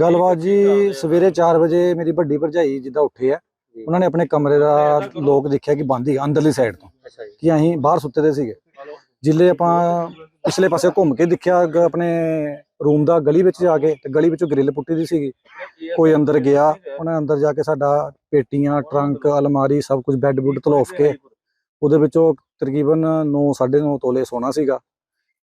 ਗੱਲਬਾਤ ਜੀ ਸਵੇਰੇ 4 ਵਜੇ ਮੇਰੀ ਵੱਡੀ ਭਰਜਾਈ ਜਿੱਦਾਂ ਉੱਠੇ ਆ। ਉਹਨਾਂ ਨੇ ਆਪਣੇ ਕਮਰੇ ਦਾ ਲੋਕ ਦੇਖਿਆ ਕਿ ਬੰਦ ਹੀ ਅੰਦਰਲੀ ਸਾਈਡ ਤੋਂ। ਕਿ ਅਸੀਂ ਬਾਹਰ ਸੁੱਤੇ ਦੇ ਸੀਗੇ। ਜਿੱਲੇ ਆਪਾਂ ਪਿਛਲੇ ਪਾਸੇ ਘੁੰਮ ਕੇ ਦੇਖਿਆ ਆਪਣੇ ਰੂਮ ਦਾ ਗਲੀ ਵਿੱਚ ਜਾ ਕੇ ਤੇ ਗਲੀ ਵਿੱਚੋਂ ਗ੍ਰਿਲ ਪੁੱਟੀ ਦੀ ਸੀਗੀ। ਕੋਈ ਅੰਦਰ ਗਿਆ ਉਹਨੇ ਅੰਦਰ ਜਾ ਕੇ ਸਾਡਾ ਪੇਟੀਆਂ ਟਰੰਕ ਅਲਮਾਰੀ ਸਭ ਕੁਝ ਬੈੱਡ ਬੁੱਡ ਤਲੋਫ ਕੇ ਉਹਦੇ ਵਿੱਚੋਂ ਤਕਰੀਬਨ 9 9.5 ਤੋਲੇ ਸੋਨਾ ਸੀਗਾ।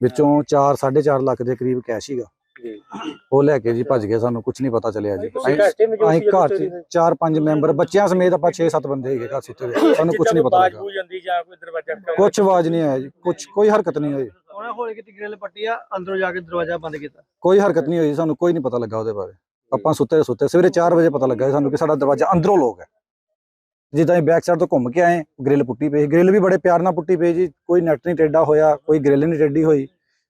ਵਿੱਚੋਂ 4 4.5 ਲੱਖ ਦੇ ਕਰੀਬ ਕੈਸ਼ ਸੀਗਾ। ਜੀ ਉਹ ਲੈ ਕੇ ਜੀ ਭੱਜ ਗਏ ਸਾਨੂੰ ਕੁਝ ਨਹੀਂ ਪਤਾ ਚੱਲਿਆ ਜੀ। ਤੁਸੀਂ ਅਸੀਂ ਘਰ 'ਚ ਅਸੀਂ ਘਰ ਚੋਰੀ ਚ ਹੋਈ? ਚਾਰ ਪੰਜ ਮੈਂਬਰ ਬੱਚਿਆਂ ਸਮੇਤ ਆਪਾਂ 6-7 ਬੰਦੇ ਹੈਗੇ ਘਰ ਸੁੱਤੇ ਹੋਏ ਸਾਨੂੰ ਕੁਝ ਨਹੀਂ ਪਤਾ ਲੱਗਾ। ਜਾਂਦੀ ਜਾਂ ਕੋਈ ਦਰਵਾਜ਼ਾ ਕੁਝ ਆਵਾਜ਼ ਨਹੀਂ ਆਇਆ ਜੀ। ਕੁਝ ਕੋਈ ਹਰਕਤ ਨਹੀਂ ਹੋਈ। ਉਹਨਾਂ ਹੋਲੇ ਕਿਤੇ ਗ੍ਰਿਲ ਪੱਟੀ ਆ ਅੰਦਰੋਂ ਜਾ ਕੇ ਦਰਵਾਜ਼ਾ ਬੰਦ ਕੀਤਾ। ਕੋਈ ਹਰਕਤ ਨਹੀਂ ਹੋਈ ਸਾਨੂੰ ਕੋਈ ਨਹੀਂ ਪਤਾ ਲੱਗਾ ਉਹਦੇ ਬਾਰੇ। ਆਪਾਂ ਸੁੱਤੇ ਸੁੱਤੇ ਸਵੇਰੇ 4 ਵਜੇ ਪਤਾ ਲੱਗਾ ਸਾਨੂੰ ਕਿ ਸਾਡਾ ਦਰਵਾਜ਼ਾ ਅੰਦਰੋਂ ਲੋਕ ਹੈ। ਜਿੱਦਾਂ ਅਸੀਂ ਬੈਕ ਸਾਈਡ ਤੋਂ ਘੁੰਮ ਕੇ ਆਏ ਗ੍ਰਿਲ ਪੁੱਟੀ ਪਈ। ਗ੍ਰਿਲ ਵੀ ਬੜੇ ਪਿਆਰ ਨਾਲ ਪੁੱਟੀ ਪਈ ਜੀ। ਕੋਈ ਨੈਟ ਨਹੀਂ ਟੇਢਾ ਹੋਇਆ ਕੋਈ ਗ੍ਰਿਲ ਨਹੀਂ ਟੇਢੀ ਹੋਈ।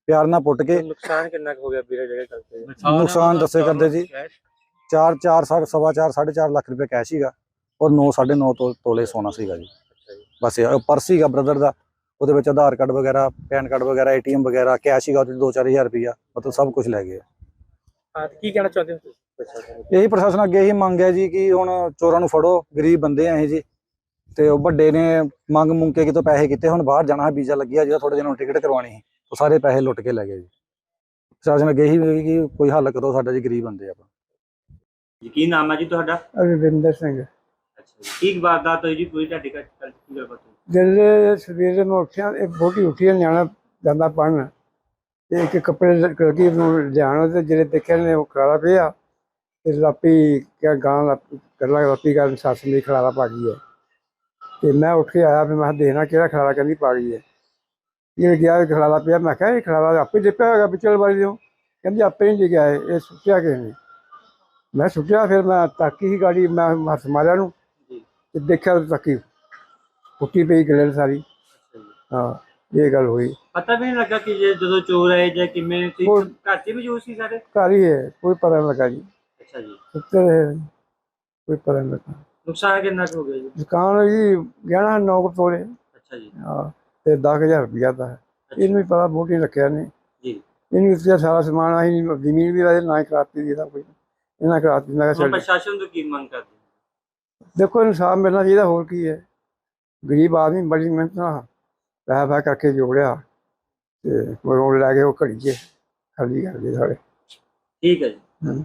ਪਿਆਰ ਨਾਲ ਪੁੱਟ ਕੇ। ਨੁਕਸਾਨ ਕਿੰਨਾ ਕੁ ਹੋ ਗਿਆ ਵੀਰੇ ਜਿਹੜੇ ਕਰਦੇ ਨੁਕਸਾਨ ਦੱਸੇ ਕਰਦੇ ਜੀ। 4 4 ਸਵਾ 4 4.5 ਲੱਖ ਰੁਪਏ ਕੈਸ਼ ਸੀਗਾ ਔਰ 9 9.5 ਤੋਂ ਤੋਲੇ ਸੋਨਾ ਸੀਗਾ ਜੀ। ਬਸ ਇਹ ਪਰਸ ਸੀਗਾ ਬ੍ਰਦਰ ਦਾ। ਉਹਦੇ ਵਿੱਚ ਆਧਾਰ ਕਾਰਡ ਵਗੈਰਾ ਪੈਨ ਕਾਰਡ ਵਗੈਰਾ ਏਟੀਐਮ ਵਗੈਰਾ ਕੈਸ਼ ਸੀਗਾ ਉਹਦੇ 2-4000 ਰੁਪਇਆ। ਮਤਲਬ ਸਭ ਕੁਝ ਲੈ ਗਏ। ਹਾਂ ਤੇ ਕੀ ਕਹਿਣਾ ਚਾਹੁੰਦੇ ਹੋ ਤੁਸੀਂ? ਇਹੀ ਪ੍ਰਸ਼ਾਸਨ ਅੱਗੇ ਇਹੀ ਮੰਗ ਹੈ ਜੀ ਕਿ ਹੁਣ ਚੋਰਾਂ ਨੂੰ ਫੜੋ ਗਰੀਬ ਬੰਦੇ ਆ ਇਹ ਜੀ। ਤੇ ਉਹ ਵੱਡੇ ਨੇ ਮੰਗ ਮੁੰਗ ਕੇ ਕਿਤੋਂ ਪੈਸੇ ਕੀਤੇ ਹੁਣ ਬਾਹਰ ਜਾਣਾ ਹੈ ਵੀਜ਼ਾ ਲੱਗਿਆ ਜਿਹੜਾ ਥੋੜੇ ਦਿਨਾਂ ਨੂੰ ਟਿਕਟ ਕਰਵਾਉਣੀ ਸੀ। ਉਹ ਸਾਰੇ ਪੈਸੇ ਲੁੱਟ ਕੇ ਲੈ ਗਏ ਜੀ। ਪ੍ਰਸ਼ਾਸਨ ਅੱਗੇ ਵੀ ਕਿ ਕੋਈ ਹੱਲ ਕਰੋ ਸਾਡਾ ਜੀ ਗਰੀਬ ਬੰਦੇ ਆਪਾਂ। ਜੀ ਕੀ ਨਾਮ ਹੈ ਜੀ ਤੁਹਾਡਾ? ਰਵਿੰਦਰ ਸਿੰਘ। ਅੱਛਾ ਜੀ ਕੀ ਵਾਰਦਾਤ ਹੋਈ ਜੀ ਪੂਰੀ ਤੁਹਾਡੀ ਘਰ ਕੱਲ ਕੀ ਗੱਲਬਾਤ ਹੋਈ? ਜਦੋਂ ਸਵੇਰੇ ਮੈਂ ਉੱਠਿਆ ਇਹ ਬੋਟੀ ਉੱਠੀ ਹੈ, ਨਿਆਣਾ ਜਾਂਦਾ ਪੜਨ ਤੇ ਇੱਕ ਕੱਪੜੇ ਕਲਕੀ ਨੂੰ ਲਿਆਉਣ ਤੇ ਜਿਹੜੇ ਦੇਖਿਆ ਨੇ ਉਹ ਖਲਾਰਾ ਪਿਆ। ਤੇ ਲਾਪੀ ਕਿਆ ਗਾਂ ਲਾਪੀ ਕਰਲਾ ਲਾਪੀ ਕਰਨ ਸੱਸ ਮੇਰੀ ਖਲਾਰਾ ਪਾ ਗਈ ਹੈ। ਤੇ ਮੈਂ ਉੱਠ ਕੇ ਆਇਆ ਵੀ ਮੈਂ ਕਿਹਾ ਦੇਖਣਾ ਕਿਹੜਾ ਖਲਾਰਾ ਕਹਿੰਦੀ ਪਾ ਗਈ ਹੈ। ਇਹ ਗਿਆ ਖਲਾਰਾ ਪਿਆ। ਮੈਂ ਕਿਹਾ ਇਹ ਖਲਾਰਾ ਆਪੇ ਡਿੱਪਿਆ ਹੋਗਾ ਪਿਛਲ ਵਾਲੀ ਦਿਓ। ਕਹਿੰਦੀ ਆਪੇ ਨਹੀਂ ਡਿੱਗਿਆ ਇਹ ਸੁੱਟਿਆ ਕਿਸੇ ਨੇ। ਮੈਂ ਸੁੱਟਿਆ ਫਿਰ ਮੈਂ ਤਾਕੀ ਹੀ ਗਾੜੀ ਮੈਂ ਹੱਥ ਮਾਰਿਆ ਨੂੰ ਜੀ। ਤੇ ਦੇਖਿਆ ਤਾਕੀ। ਫੁੱਟੀ ਪਈ ਗਲੇਲ ਸਾਰੀ। ਹਾਂ ਇਹ ਗੱਲ ਹੋਈ। ਪਤਾ ਵੀ ਨਹੀਂ ਲੱਗਾ ਕਿ ਜੇ ਜਦੋਂ ਚੋਰ ਆਏ ਜਾਂ ਕਿਵੇਂ ਤੁਸੀਂ ਘਰ 'ਚ ਵੀ ਮੌਜੂਦ ਸੀ ਸਾਰੇ? ਘਰ ਹੀ ਹੈ ਕੋਈ ਪਤਾ ਨਹੀਂ ਲੱਗਾ ਜੀ। ਅੱਛਾ ਜੀ। ਸੁੱਤੇ ਰਹੇ। ਕੋਈ ਪਤਾ ਨਹੀਂ ਲੱਗਾ। ਨੁਕਸਾਨ ਕਿੰਨਾ ਕੁ ਹੋ ਗਿਆ ਜੀ? ਦੁਕਾਨ ਜੀ ਗਹਿਣਾ ਨੌ ਕੁ ਤੋਲੇ ਅੱਛਾ ਜੀ। ਹਾਂ। ਤੇ 10000 ਰੁਪਇਆ ਦਾ ਇਹਨੂੰ ਵੀ ਪਤਾ ਬੋਟੀ ਰੱਖਿਆ ਨੇ ਜੀ। ਇਹਨੂੰ ਦਾ ਸਾਰਾ ਸਮਾਨ ਆਹੀ ਜ਼ਮੀਨ ਵੀ ਇਹਦੇ ਨਾ ਹੀ ਕਰਾਤੀ ਦੀ ਇਹਦਾ ਕੋਈ ਇਹਨਾਂ ਕਰਾਤੀ ਹੁਣ ਚੱਲ। ਪ੍ਰਸ਼ਾਸਨ ਤੋਂ ਕੀ ਮੰਗ ਕਰਦੇ? ਦੇਖੋ ਇਨਸਾਫ ਮਿਲਣਾ ਚਾਹੀਦਾ ਹੋਰ ਕੀ ਹੈ। ਗਰੀਬ ਆਦਮੀ ਬੜੀ ਮਿਹਨਤ ਨਾਲ ਪੈਸਾ ਪੈ ਕਰਕੇ ਜੋੜਿਆ ਤੇ ਉਹ ਲੈ ਕੇ ਉਹ ਘੜੀ 'ਚ ਖਾਲੀ ਕਰ ਗਏ ਸਾਰੇ। ਠੀਕ ਹੈ ਜੀ।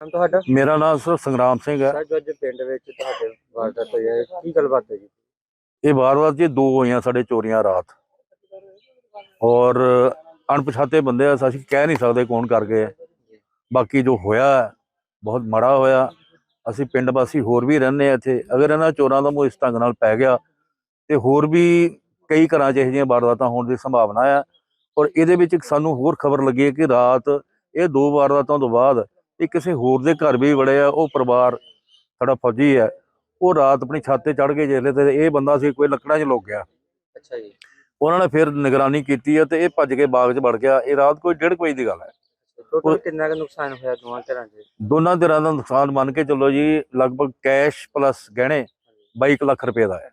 ਤੁਹਾਡਾ? ਮੇਰਾ ਨਾਮ ਸੰਗਰਾਮ ਸਿੰਘ ਹੈ। ਸਰ ਜੋ ਅੱਜ ਪਿੰਡ ਵਿੱਚ ਤੁਹਾਡੇ ਵਾਰਦਾਤ ਹੋਈ ਹੈ। ਕੀ ਗੱਲਬਾਤ ਹੈ ਜੀ ਇਹ ਵਾਰ-ਵਾਰ ਜੀ ਦੋ ਹੋਈਆਂ ਸਾਡੇ ਚੋਰੀਆਂ ਰਾਤ। ਔਰ ਅਣਪਛਾਤੇ ਬੰਦੇ ਆ ਅਸੀਂ ਕਹਿ ਨਹੀਂ ਸਕਦੇ ਕੌਣ ਕਰ ਗਏ। ਬਾਕੀ ਜੋ ਹੋਇਆ, ਬਹੁਤ ਮਾੜਾ ਹੋਇਆ। ਅਸੀਂ ਪਿੰਡ ਵਾਸੀ ਹੋਰ ਵੀ ਰਹਿੰਦੇ ਆ ਇੱਥੇ। ਅਗਰ ਇਹਨਾਂ ਚੋਰਾਂ ਦਾ ਮੂੰਹ ਇਸ ਢੰਗ ਨਾਲ ਪੈ ਗਿਆ, ਤੇ ਹੋਰ ਵੀ ਕਈ ਘਰਾਂ 'ਚ ਇਹੋ ਜਿਹੀਆਂ ਵਾਰਦਾਤਾਂ ਹੋਣ ਦੀ ਸੰਭਾਵਨਾ ਆ। ਔਰ ਇਹਦੇ ਵਿੱਚ ਇੱਕ ਸਾਨੂੰ ਹੋਰ ਖਬਰ ਲੱਗੀ ਹੈ ਕਿ ਰਾਤ, ਇਹ ਦੋ ਵਾਰਦਾਤਾਂ ਤੋਂ ਬਾਅਦ ਇਹ ਕਿਸੇ ਹੋਰ ਦੇ ਘਰ ਵੀ ਵੜੇ ਆ। ਉਹ ਪਰਿਵਾਰ ਸਾਡਾ ਫੌਜੀ ਹੈ। ਉਹ ਰਾਤ ਆਪਣੀ ਛੱਤ ਤੇ ਚੜ ਕੇ ਜਿਹੜੇ ਤੇ ਇਹ ਬੰਦਾ ਸੀ ਕੋਈ ਲੱਕੜਾਂ 'ਚ ਲੁੱਕ ਗਿਆ। ਅੱਛਾ ਜੀ। ਉਹਨਾਂ ਨੇ ਫਿਰ ਨਿਗਰਾਨੀ ਕੀਤੀ ਹੈ ਤੇ ਇਹ ਭੱਜ ਕੇ ਬਾਗ 'ਚ ਵੜ ਗਿਆ। ਇਹ ਰਾਤ ਕੋਈ ਡੇਢ ਕੁ ਵਜੇ ਦੀ ਗੱਲ ਹੈ। ਟੋਟਲ ਕਿੰਨਾ ਕੁ ਨੁਕਸਾਨ ਹੋਇਆ ਦੋਵਾਂ ਧਿਰਾਂ ਦੇ ਦੋਨਾਂ ਧਿਰਾਂ ਦਾ ਨੁਕਸਾਨ ਮੰਨ ਕੇ ਚੱਲੋ ਜੀ ਲਗਭਗ ਕੈਸ਼ ਪਲੱਸ ਗਹਿਣੇ 22 ਲੱਖ ਰੁਪਏ ਦਾ ਹੈ।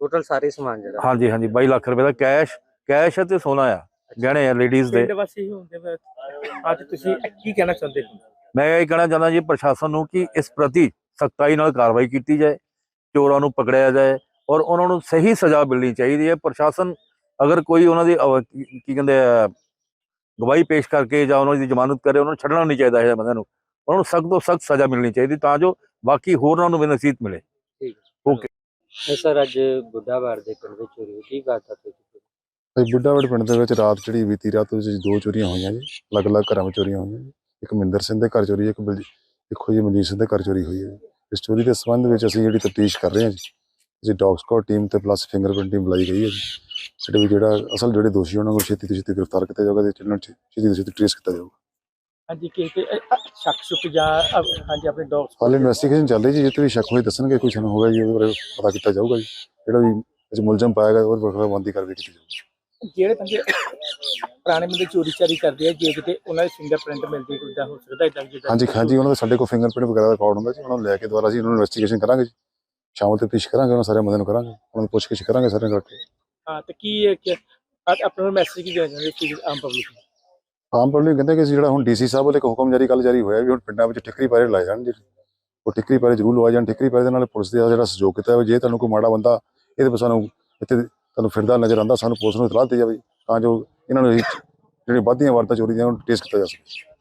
ਟੋਟਲ ਸਾਰੇ ਸਮਾਨ ਜਿਹੜਾ। ਹਾਂਜੀ ਹਾਂਜੀ 22 ਲੱਖ ਰੁਪਏ ਦਾ ਕੈਸ਼ ਕੈਸ਼ ਤੇ ਸੋਨਾ ਆ ਗਹਿਣੇ ਆ ਲੇਡੀਜ਼ ਦੇ। ਅੱਜ ਤੁਸੀਂ ਕੀ ਕਹਿਣਾ ਚਾਹੁੰਦੇ ਹੋ? ਮੈਂ ਇਹ ਕਹਿਣਾ ਚਾਹੁੰਦਾ ਜੀ ਪ੍ਰਸ਼ਾਸਨ ਨੂੰ ਕਿ ਇਸ ਪ੍ਰਤੀ ਸਖਤਾਈ ਨਾਲ ਕਾਰਵਾਈ ਕੀਤੀ ਜਾਏ। ਚੋਰਾਂ ਨੂੰ ਪਕੜਿਆ ਜਾਏ ਔਰ ਉਹਨਾਂ ਨੂੰ ਸਹੀ ਸਜ਼ਾ ਮਿਲਣੀ ਚਾਹੀਦੀ ਹੈ। ਪ੍ਰਸ਼ਾਸਨ ਅਗਰ ਕੋਈ ਉਹਨਾਂ ਦੀ ਕੀ ਕਹਿੰਦੇ ਆ ਗਵਾਹੀ ਪੇਸ਼ ਕਰਕੇ ਜਾਂ ਉਹਨਾਂ ਦੀ ਜ਼ਮਾਨਤ ਕਰੇ ਉਹਨਾਂ ਨੂੰ ਛੱਡਣਾ ਨਹੀਂ ਚਾਹੀਦਾ ਇਹ ਬੰਦਿਆਂ ਨੂੰ। ਉਹਨਾਂ ਨੂੰ ਸਖਤ ਤੋਂ ਸਖਤ ਸਜ਼ਾ ਮਿਲਣੀ ਚਾਹੀਦੀ ਤਾਂ ਜੋ ਬਾਕੀ ਹੋਰਾਂ ਨੂੰ ਵੀ ਨਸੀਹਤ ਮਿਲੇ। ਇਹ ਸਰ ਅੱਜ ਬੁੱਢਾਵਾਰ ਦੇ ਪਿੰਡ ਵਿੱਚ ਚੋਰੀ ਹੋਈ ਕੀ ਹੋਈ ਜੀ? ਭਾਈ ਬੁੱਢਾਵੜ ਪਿੰਡ ਦੇ ਵਿੱਚ ਰਾਤ ਜਿਹੜੀ ਬੀਤੀ ਰਾਤ ਵਿੱਚ ਦੋ ਚੋਰੀਆਂ ਹੋਈਆਂ ਜੀ ਅਲੱਗ-ਅਲੱਗ ਘਰਾਂ ਵਿੱਚ ਚੋਰੀਆਂ ਹੋਈਆਂ ਜੀ। ਇੱਕ ਮਹਿੰਦਰ ਸਿੰਘ ਦੇ ਘਰ ਚੋਰੀ ਇੱਕ ਇੱਕ ਹੋਈ ਮਨਜੀਤ ਸਿੰਘ ਦੇ ਘਰ ਚੋਰੀ ਹੋਈ ਹੈ ਜੀ। ਇਸ ਚੋਰੀ ਦੇ ਸੰਬੰਧ ਵਿੱਚ ਅਸੀਂ ਜਿਹੜੀ ਤਫਤੀਸ਼ ਕਰ ਰਹੇ ਹਾਂ ਜੀ ਅਸੀਂ ਡੌਗ ਸਕਾਡ ਟੀਮ ਤੇ ਪਲੱਸ ਫਿੰਗਰਪ੍ਰਿੰਟ ਟੀਮ ਬੁਲਾਈ ਗਈ ਹੈ ਜੀ। ਜਿਹੜੇ ਵੀ ਜਿਹੜਾ ਅਸਲ ਜਿਹੜੇ ਦੋਸ਼ੀ ਉਹਨਾਂ ਨੂੰ ਛੇਤੀ ਤੋਂ ਛੇਤੀ ਗ੍ਰਿਫਤਾਰ ਕੀਤਾ ਜਾਊਗਾ ਤੇ ਇਹਨਾਂ ਨੂੰ ਛੇਤੀ ਤੋਂ ਛੇਤੀ ਟ੍ਰੇਸ ਕੀਤਾ ਜਾਊਗਾ। ਹਾਂਜੀ ਕਿ ਤੇ ਸ਼ੱਕ ਸ਼ੁਕ ਜਾਂ ਅਹ, ਹਾਂਜੀ ਆਪਣੇ ਡੌਗਸ ਹਾਲੇ ਇਨਵੈਸਟੀਗੇਸ਼ਨ ਚੱਲ ਰਹੀ ਜੀ ਜਿੱਥੇ ਵੀ ਸ਼ੱਕ ਹੋਏ ਦੱਸਣਗੇ ਕੋਈ ਸਾਨੂੰ ਹੋਗਾ ਜੀ ਉਹਦੇ ਬਾਰੇ ਪਤਾ ਕੀਤਾ ਜਾਊਗਾ ਜੀ। ਜਿਹੜਾ ਵੀ ਇਹ 'ਚ ਮੁਲਜ਼ਮ ਪਾਏਗਾ ਉਹ ਬਖਰਾ ਬੰਦੀ ਕਾਰਵਾਈ ਕੀਤੀ ਜਾਊਗੀ। ਜਿਹੜੇ ਬੰਦੇ ਪੁਰਾਣੇ ਬੰਦੇ ਚੋਰੀ ਚਾਰੀ ਕਰਦੇ ਆ ਜੇ ਕਿਤੇ ਉਹਨਾਂ ਦੇ ਫਿੰਗਰਪ੍ਰਿੰਟ ਮਿਲਦੀ ਕੋਈ ਤਾਂ ਹੋ ਸਕਦਾ ਇਦਾਂ ਜਿੱਦਾਂ ਹਾਂਜੀ ਹਾਂਜੀ ਉਹਨਾਂ ਦੇ ਸਾਡੇ ਕੋਲ ਫਿੰਗਰਪ੍ਰਿੰਟ ਵਗੈਰਾ ਰਿਕਾਰਡ ਹੁੰਦਾ ਜੀ ਉਹਨਾਂ ਨੂੰ ਲੈ ਕੇ ਦੁਬਾਰਾ ਅਸੀਂ ਉਹਨਾਂ ਨੂੰ ਇਨਵੈਸਟੀਗੇਸ਼ਨ ਕਰਾਂਗੇ ਜੀ। ਸ਼ਾਮ ਤੇ ਪੇਸ਼ ਕਰਾਂਗੇ ਉਹਨਾਂ ਸਾਰੇ ਬੰਦਿਆਂ ਨੂੰ ਕਰਾਂਗੇ ਉਹਨਾਂ ਨੂੰ ਪੁੱਛ ਕੇ ਕਰਾਂਗੇ ਸਾਰਿਆਂ ਨੂੰ ਕਰਕੇ ਹਾਂ ਤੇ ਕੀ ਹੈ ਕਿ ਆਪਣਾ ਮੈਸੇਜ ਕੀ ਦੇਣਾ ਚਾਹੁੰਦੇ ਕਿ ਆਮ ਪਬਲਿਕ ਨੂੰ? ਆਮ ਪਬਲਿਕ ਕਹਿੰਦੇ ਕਿ ਜਿਹੜਾ ਹੁਣ ਡੀਸੀ ਸਾਹਿਬ ਵੱਲੋਂ ਇੱਕ ਹੁਕਮ ਜਾਰੀ ਕੱਲ ਜਾਰੀ ਹੋਇਆ ਵੀ ਹੁਣ ਪਿੰਡਾਂ ਵਿੱਚ ਠਿਕਰੀ ਪਾਰੇ ਲਾਏ ਜਾਣ ਜੀ। ਉਹ ਠਿਕਰੀ ਪਾਰੇ ਜ਼ਰੂਰ ਲਵਾਏ ਜਾਣ ਠਿਕਰੀ ਪਾਰੇ ਦੇ ਨਾਲ ਪੁਲਿਸ ਦੇ ਜਿਹੜਾ ਸਹਿਯੋਗ ਕੀਤਾ ਹੋਵੇ ਜੇ ਤੁਹਾਨੂੰ ਕੋਈ ਮਾੜਾ ਬੰਦਾ ਇਹਦੇ ਪਰ ਸਾਨੂੰ ਇੱਥੇ ਤੁਹਾਨੂੰ ਫਿਰਦਾ ਨਜ਼ਰ ਆਉਂਦਾ ਸਾਨੂੰ ਪੁਲਿਸ ਨੂੰ ਇਤਲਾਹ ਦਿੱਤੀ ਜਾਵੇ। ਤਾਂ ਜੋ ਇਹਨਾਂ ਨੂੰ ਜਿਹੜੀ ਵੱਧਦੀਆਂ ਵਰਤਾਂ ਚੋਰੀ ਦੀਆਂ ਟੇਸਟ ਕੀਤਾ ਜਾ ਸਕੇ।